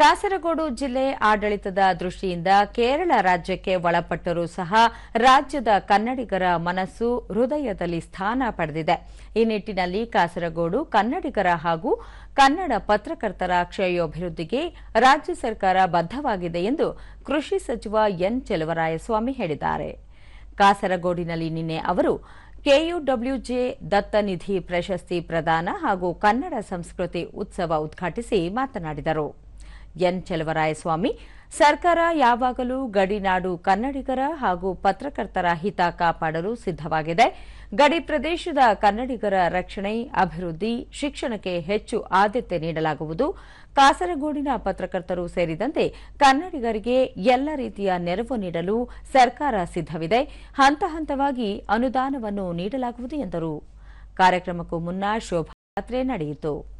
ಕಾಸರಗೋಡು ಜಿಲ್ಲೆ ಆಡಳಿತದ ದೃಷ್ಟಿಯಿಂದ ಕೇರಳ ರಾಜ್ಯಕ್ಕೆ ಒಳಪಟ್ಟರೂ ಸಹ ರಾಜ್ಯದ ಕನ್ನಡಿಗರ ಮನಸ್ಸು ಹೃದಯದಲ್ಲಿ ಸ್ಥಾನ ಪಡೆದಿದೆ. ಈ ನಿಟ್ಟಿನಲ್ಲಿ ಕಾಸರಗೋಡು ಕನ್ನಡಿಗರ ಹಾಗೂ ಕನ್ನಡ ಪತ್ರಕರ್ತರ ಕ್ಷಯೋಭಿವೃದ್ದಿಗೆ ರಾಜ್ಯ ಸರ್ಕಾರ ಬದ್ಧವಾಗಿದೆ ಎಂದು ಕೃಷಿ ಸಚಿವ ಎನ್. ಚೆಲುವರಾಯಸ್ವಾಮಿ ಹೇಳಿದ್ದಾರೆ. ಕಾಸರಗೋಡಿನಲ್ಲಿ ನಿನ್ನೆ ಅವರು ಕೆಯುಡಬ್ಲ್ಯೂಜೆ ದತ್ತನಿಧಿ ಪ್ರಶಸ್ತಿ ಪ್ರದಾನ ಹಾಗೂ ಕನ್ನಡ ಸಂಸ್ಕೃತಿ ಉತ್ಸವ ಉದ್ಘಾಟಿಸಿ ಮಾತನಾಡಿದರು. ಎನ್ ಚೆಲುವರಾಯಸ್ವಾಮಿ, ಸರ್ಕಾರ ಯಾವಾಗಲೂ ಗಡಿನಾಡು ಕನ್ನಡಿಗರ ಹಾಗೂ ಪತ್ರಕರ್ತರ ಹಿತ ಕಾಪಾಡಲು ಸಿದ್ದವಾಗಿದೆ ಗಡಿ ಪ್ರದೇಶದ ಕನ್ನಡಿಗರ ರಕ್ಷಣೆ, ಅಭಿವೃದ್ಧಿ, ಶಿಕ್ಷಣಕ್ಕೆ ಹೆಚ್ಚು ಆದ್ಯತೆ ನೀಡಲಾಗುವುದು. ಕಾಸರಗೋಡಿನ ಪತ್ರಕರ್ತರು ಸೇರಿದಂತೆ ಕನ್ನಡಿಗರಿಗೆ ಎಲ್ಲ ರೀತಿಯ ನೆರವು ನೀಡಲು ಸರ್ಕಾರ ಸಿದ್ದವಿದೆ ಹಂತ ಹಂತವಾಗಿ ಅನುದಾನವನ್ನು ನೀಡಲಾಗುವುದು ಎಂದರು. ಕಾರ್ಯಕ್ರಮಕ್ಕೂ ಮುನ್ನ ಶೋಭಾಯಾತ್ರೆ ನಡೆಯಿತು.